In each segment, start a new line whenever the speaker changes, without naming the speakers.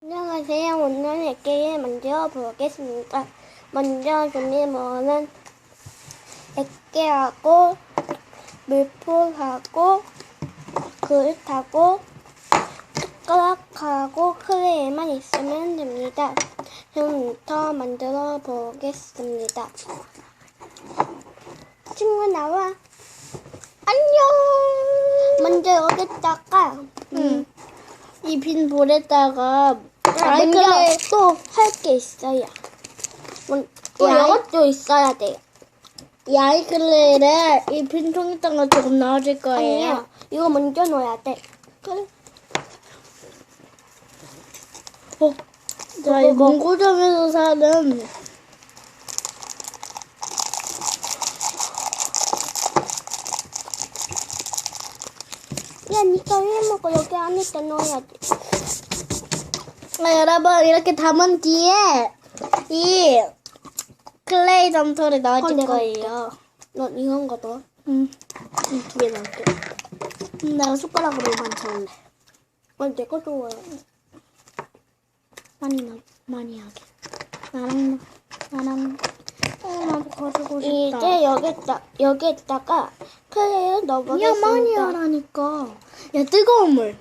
안녕하세요. 오늘 액계를 만들어 보겠습니다. 먼저 준비물은 액계하고 물풀하고 그릇하고 숟가락하고 크레이만 있으면 됩니다. 지금부터 만들어 보겠습니다. 친구 나와. 안녕. 먼저 여기다가 음,
이 빈 볼에다가
아, 먼저
아이클레
또할 게 있어요. 먼- 또
야,
이것도 있어야 돼요.
이 아이클레를 이 빈 통에다가 조금 넣어줄 거예요.
아니요. 이거 먼저 넣어야 돼. 그래.
어, 자, 이. 문고점에서 사는
야, 니가 왜 먹어? 여기 안에다 넣어야지.
아, 여러분 이렇게 담은 뒤에 이 클레이 점토를
어,
넣어줄
내가
거예요.
너 이런 거 넣어.
응, 두개 넣을게. 음, 내가 숟가락으로만 저을래.
아, 내가 좋아요.
많이 넣, 많이 하게. 나랑 나랑 어.
이제 여기다 여기에다가 클레이를
야
넣어보겠습니다.
많이 하라니까. 야 뜨거운 물.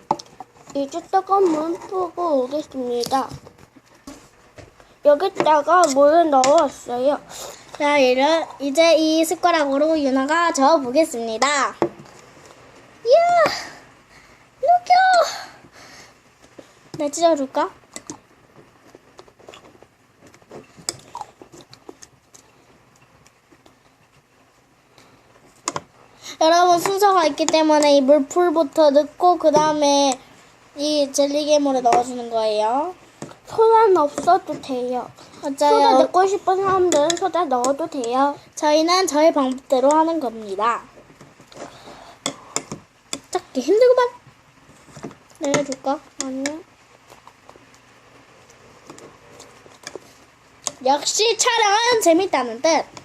이제 뜨거운 물 푸고 오겠습니다. 여기다가 물을 넣었어요.
자 이제 이제 이 숟가락으로 유나가 저어 보겠습니다. 이야, 녹여. 내 찢어줄까? 순서가 있기 때문에 이 물풀부터 넣고 그 다음에 이 젤리괴물을 넣어주는 거예요.
소다 없어도 돼요. 소다
맞아요.
넣고 싶은 사람들은 소다 넣어도 돼요.
저희는 저희 방법대로 하는 겁니다. 찾기 힘들구만. 내려줄까?
아니요.
역시 촬영은 재밌다는 뜻.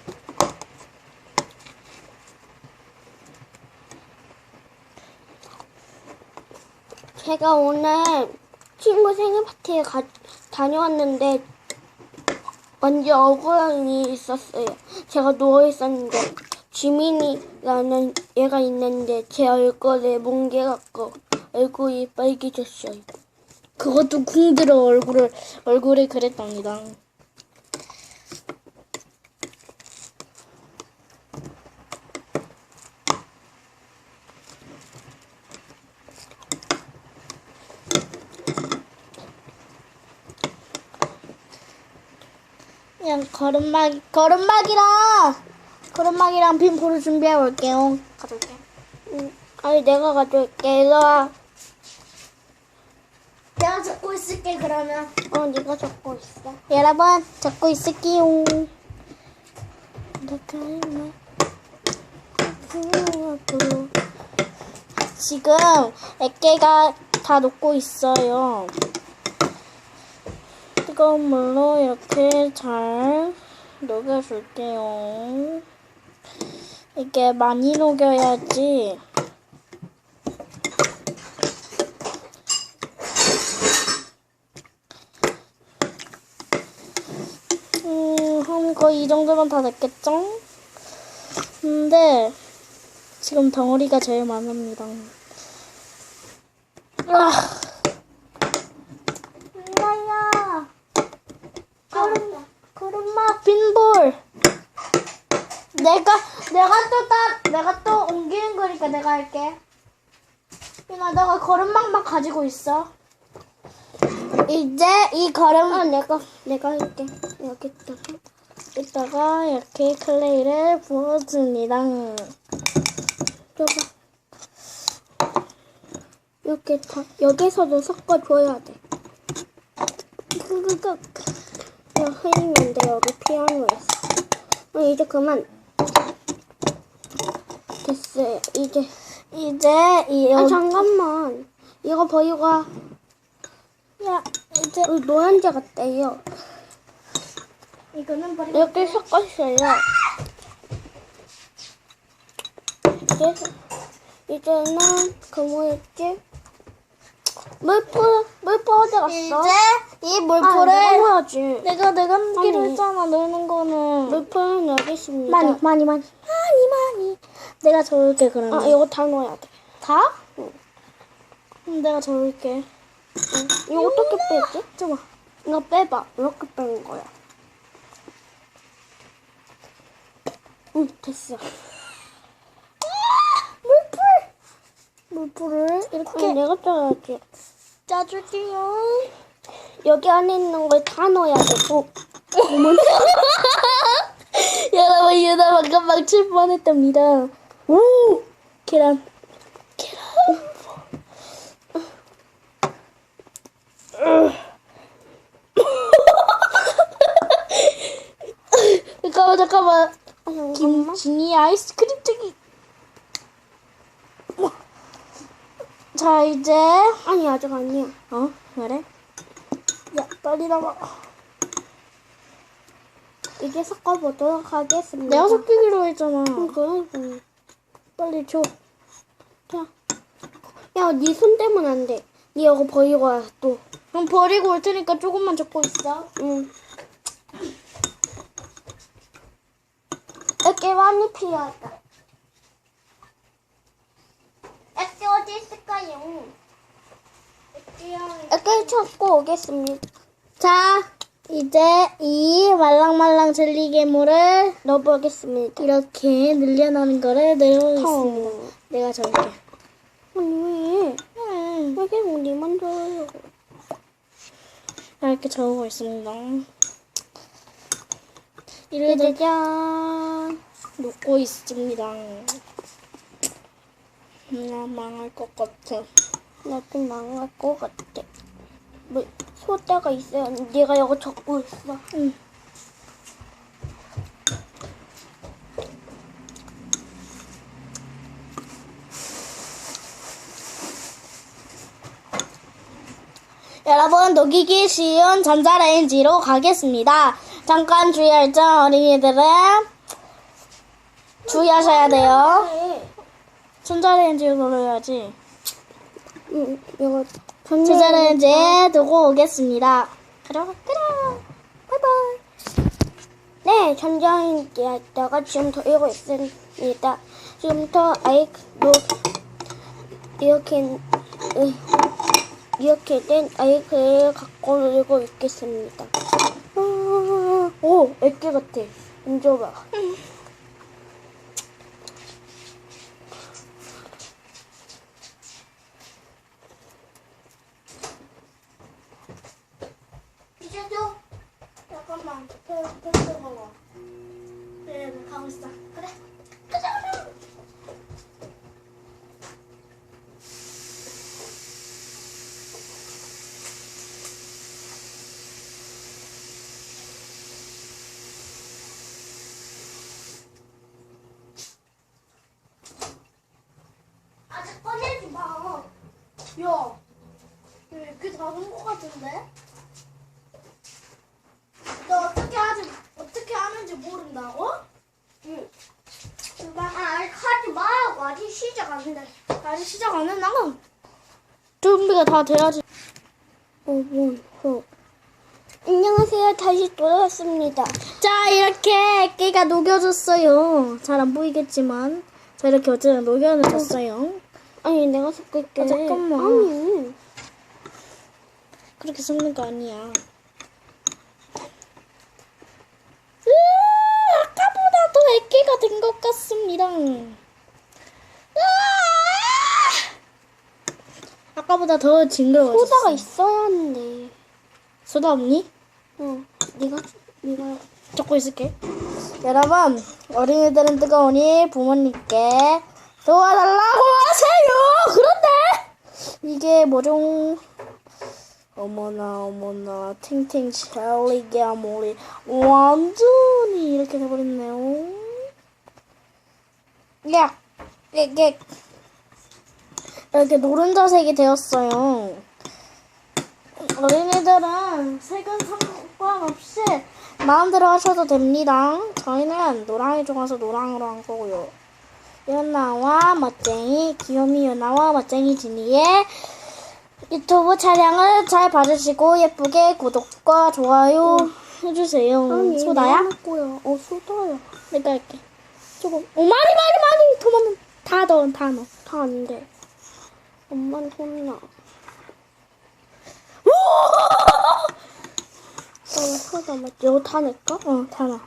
제가 오늘 친구 생일 파티에 가, 다녀왔는데 완전 억울한 일이 있었어요. 제가 누워 있었는데 지민이라는 얘가 있는데 제 얼굴에 뭉개 갖고 얼굴이 빨개졌어요.
그것도 궁들어 얼굴을 얼굴에 그랬답니다. 그냥 걸음막 걸음막이랑 걸음막이랑 핀포를 준비해 볼게요. 가볼게.
음, 아니 내가 가져올게. 일로 와.
내가 잡고 있을게 그러면.
어, 네가 잡고 있어.
여러분 잡고 있을게요. 지금 액계가 다 녹고 있어요. 뜨거운 물로 이렇게 잘 녹여줄게요. 이게 많이 녹여야지. 음, 한 거의 이 정도면 다 됐겠죠? 근데 지금 덩어리가 제일 많습니다. 아, 나야. 그럼막 빈볼. 내가 내가 또 따, 내가 또 옮기는 거니까 내가 할게. 유나 너가 걸음막만 가지고 있어. 이제 이 걸음
아, 내가 내가 할게. 여기다가.
이따가 이렇게 클레이를 부어줍니다.
이렇게 다 여기서도 섞어줘야 돼. 흐리면 돼. 여기 피아노 있어. 어, 이제 그만. 됐어요. 이제.
이제
이아
여-
잠깐만. 이거 버리고 와.
야 이제
여기 노란자 같대요.
이거는 버리.
이렇게 섞었어요. 이제 이제는 그 뭐였지? 물풀 물풀 어디 갔어?
이제 이
아,
물풀을
내가 해야지.
내가 내가 넣기로. 했잖아. 넣는 거는
물풀은 여기 있습니다.
많이 많이 많이 많이 많이. 내가 저을게 그러면.
아 이거 다 넣어야 돼.
다?
응.
음, 내가 저을게.
응. 이거 어떻게 빼지?
잠깐.
이거 빼봐. 이렇게 빼는 거야. 응 됐어.
물풀. 물풀을 이렇게
아니, 내가 짜야지.
짜줄게요.
여기 안에 있는 걸 다 넣어야 되고.
여러분 유나 방금 망칠 뻔했답니다. 오 계란 계란. 잠깐만 잠깐만
아, 잠깐만.
김진이 아이스크림 튀기. 자 이제
아니 아직 아니야.
어 그래? 야 빨리 나와.
이제 섞어보도록 하겠습니다.
내가 섞이기로 했잖아.
응, 그래.
빨리 줘.
자. 야, 네손 떼면 안 돼. 네 이거 버리고 와, 또.
그럼 버리고 올 테니까 조금만 적고 있어.
응. 이렇게 많이 필요하다. 이렇게 어디 있을까요? 이렇게 찾고 오겠습니다.
자, 이제 이 말랑말랑 젤리 괴물을
넣어보겠습니다.
이렇게 늘려놓은 거를 내려오겠습니다.
통.
내가 적을게.
아니, 왜?
음,
왜 계속 니만 들으려고.
이렇게 적고 있습니다. 이를
짜자잔.
놓고 있습니다. 나 망할 것 같아.
나도 망할 것 같아. 뭐, 소다가 있어야 네가 이거 적고 있어.
응. 여러분 녹이기 쉬운 전자레인지로 가겠습니다. 잠깐 주의할 점 어린이들은 주의하셔야 돼요. 전자레인지로 돌려야지.
응, 이거
전자레인지에 두고 오겠습니다. 그럼 그럼 바이바이.
네, 전자레인지에다가 지금 돌리고 있습니다. 지금부터 아이크로 이렇게 으, 이렇게 된 아이크를 갖고 놀고 있겠습니다. 아, 오, 애기 같아. 만져봐.
이제 줘. 잠깐만. 펜스 먹어. 그래, 나 가고 있어. 그래. 가자, 가자. 아직 꺼내지 마. 야, 이렇게 작은 거 같은데? 너 어떻게 하지 어떻게 하는지 모른다고?
응. 아, 아직 하지 말라고. 아직 시작 안 돼.
아직 시작 안 했나? 준비가 다 돼야지.
어, 뭐, 어. 안녕하세요. 다시 돌아왔습니다.
자 이렇게 애기가 녹여졌어요. 잘 안 보이겠지만 자 이렇게 어쨌든 녹여냈어요.
아니, 내가 섞을게.
아, 잠깐만.
아니.
그렇게 섞는 거 아니야. 으, 아까보다 더 애기가 된 것 같습니다. 으아! 아까보다 더 징그러워졌어.
소다가 있어야 하는데.
소다 없니?
어, 네가, 네가.
적고 있을게. 여러분, 어린이들은 뜨거우니 부모님께 도와달라고 하세요! 그런데! 이게 뭐죠? 어머나, 어머나, 탱탱 젤리 괴물이 완전히 이렇게 돼버렸네요. 야! 이게 이렇게 노른자색이 되었어요. 어린이들은 색은 상관없이 마음대로 하셔도 됩니다. 저희는 노랑이 좋아서 노랑으로 한 거고요. 유나와 멋쟁이, 귀요미 유나와 멋쟁이 지니의 유튜브 촬영을 잘 봐주시고 예쁘게 구독과 좋아요 해주세요. 소다야?
어 소다야.
내가 할게. 조금. 오 많이 많이 많이 더 넣으면 다 넣어 다 넣어.
다 안 돼. 엄마는 혼나. 어, 사다 맞 이거 다 낼까?
어, 다 넣어.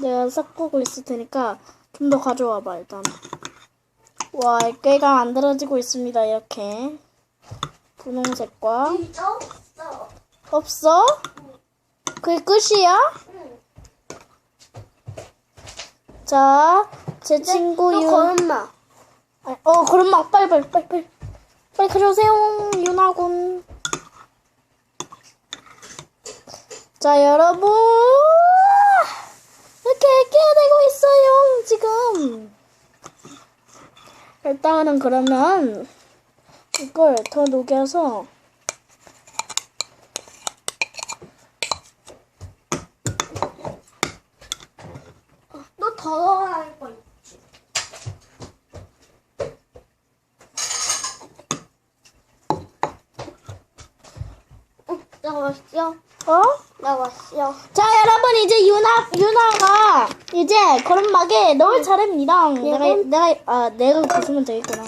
내가 섞고 있을 테니까 좀 더 가져와봐 일단. 와, 액괴가 만들어지고 있습니다 이렇게. 분홍색과.
없어?
그게 끝이야? 자, 제 친구
또
유. 아, 어, 그럼 막 빨리 빨리 빨리 빨리 빨리 가져오세요, 윤아군. 자, 여러분 이렇게 되고 있어요 지금. 일단은 그러면 이걸 더 녹여서
너 더러워할 거 있지. 응, 나 왔어.
어?
나 왔어.
자, 여러분 이제 유나 유나가 이제 거름막에 넣을 차례입니다. 내가
이건?
내가 아 내가 부수면 되겠구나.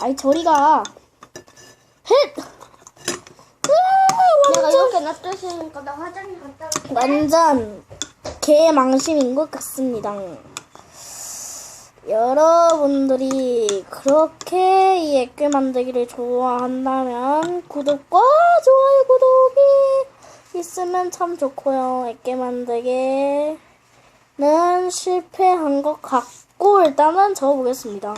아이 저리가. 헷. 으아,
내가
완전
이렇게 놔뒀으니까 나 화장실 갔다 올게.
완전 개망신인 것 같습니다. 여러분들이 그렇게 이 액괴 만들기를 좋아한다면 구독과 좋아요 구독이 있으면 참 좋고요. 액괴 만들기는 실패한 것 같고 일단은 적어보겠습니다.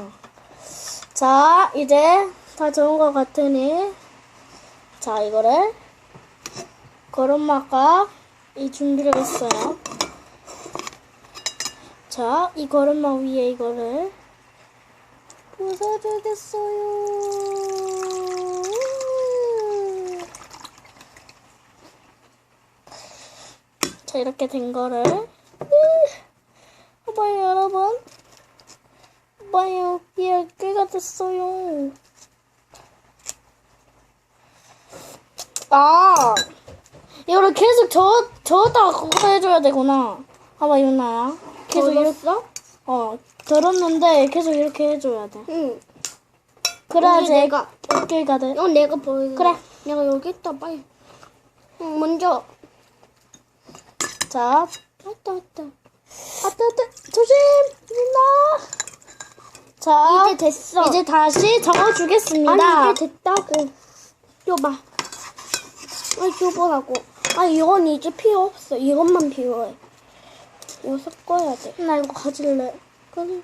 자 이제 다 적은 것 같으니 자 이거를 거름막과 이 준비를 했어요. 자, 이 거름막 위에 이거를 부숴주겠어요. 자, 이렇게 된 거를 봐봐요, 여러분. 봐요, 이 10개가 됐어요. 아, 이거를 계속 저, 저었다가 그거 해줘야 되구나. 봐봐, 유나야. 계속 이렇게,
어
어, 들었는데 계속 이렇게 해줘야 돼.
응.
그래야지
내가.
액기가 돼.
이건 내가 보여.
그래.
내가 여기 있다 빨리. 응, 먼저.
자,
왔다 왔다.
아따, 아따, 조심! 유나! 자,
이제 됐어.
이제 다시 적어주겠습니다.
아니 이게 됐다고. 줘봐. 아니 줘보라고. 아니 이건 이제 필요 없어. 이것만 필요해. 이거 섞어야 돼.
나 이거 가질래.
그래.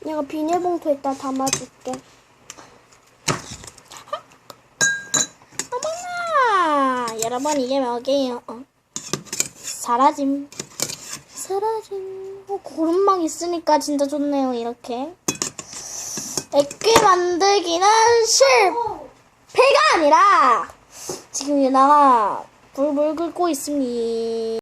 내가 비닐봉투에다 담아줄게.
어머나! 여러분, 이게 뭐게요? 어. 사라짐. 사라짐. 어, 고름막 있으니까 진짜 좋네요, 이렇게. 액괴 만들기는 실패가 아니라 지금 유나가 불불 끓고 있습니다.